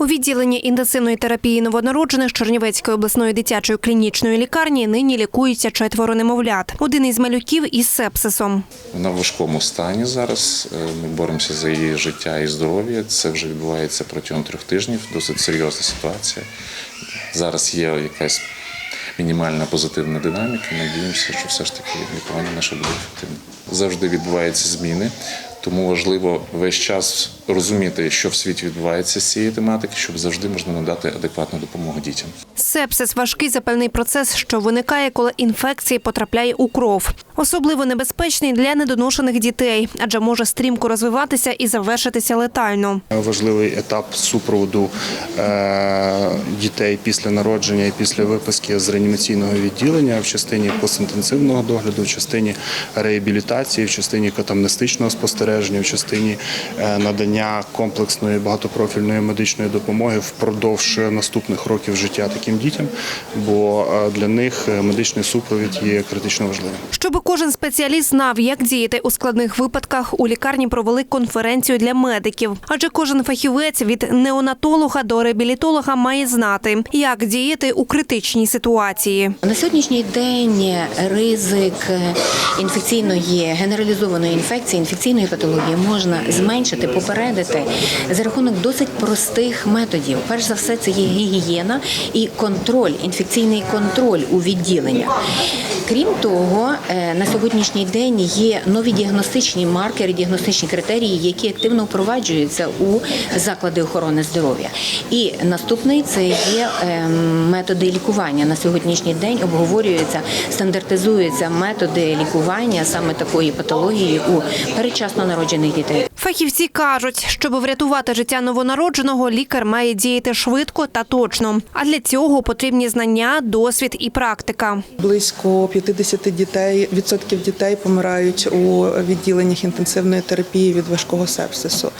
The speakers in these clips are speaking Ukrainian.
У відділенні інтенсивної терапії новонароджених Чернівецької обласної дитячої клінічної лікарні нині лікуються четверо немовлят. Один із малюків із сепсисом. Вона в важкому стані зараз. Е, Ми боремося за її життя і здоров'я. Це вже відбувається протягом трьох тижнів. Досить серйозна ситуація. Зараз є якась мінімальна позитивна динаміка. Надіємося, що все ж таки лікування наше буде ефективним. Завжди відбуваються зміни, тому важливо весь час розуміти, що в світі відбувається з цієї тематики, щоб завжди можна надати адекватну допомогу дітям. Сепсис важкий запальний процес, що виникає, коли інфекція потрапляє у кров. Особливо небезпечний для недоношених дітей, адже може стрімко розвиватися і завершитися летально. Важливий етап супроводу е, дітей після народження і після виписки з реанімаційного відділення в частині постінтенсивного догляду, в частині реабілітації, в частині катамнестичного спостереження, в частині е, надання комплексної багатопрофільної медичної допомоги впродовж наступних років життя таким дітям, бо е, для них е, медичний супровід є критично важливим. Щоб кожен спеціаліст знав, як діяти у складних випадках, у лікарні провели конференцію для медиків. Адже кожен фахівець від неонатолога до реабілітолога має знати, як діяти у критичній ситуації. На сьогоднішній день ризик інфекційної генералізованої інфекції, інфекційної патології можна зменшити, попередити за рахунок досить простих методів. Перш за все, це є гігієна і контроль, інфекційний контроль у відділеннях. Крім того, е, на сьогоднішній день є нові діагностичні маркери, діагностичні критерії, які активно впроваджуються у заклади охорони здоров'я. І наступний це є е, методи лікування. На сьогоднішній день обговорюються, стандартизуються методи лікування саме такої патології у передчасно народжених дітей. Фахівці кажуть, щоб врятувати життя новонародженого, лікар має діяти швидко та точно. А для цього потрібні знання, досвід і практика. Близько 50 дітей відсотків дітей помирають у відділеннях інтенсивної терапії від важкого сепсису.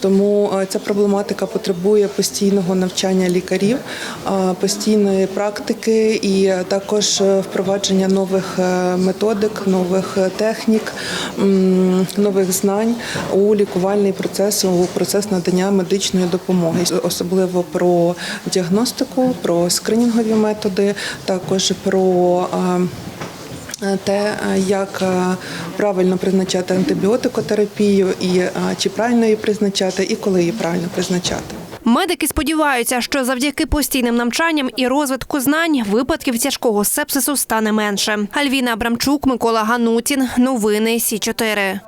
Тому е, ця проблематика потребує постійного навчання лікарів, е, постійної практики і також е, впровадження нових методик, нових технік, нових знань у лікувальний процес, у процес надання медичної допомоги, особливо про діагностику, про скринінгові методи, також про е, те, е, як е, правильно призначати антибіотикотерапію, і чи правильно її призначати, і коли її правильно призначати. Медики сподіваються, що завдяки постійним навчанням і розвитку знань випадків тяжкого сепсису стане менше. Альвіна Абрамчук, Микола Ганутін. Новини Сі 4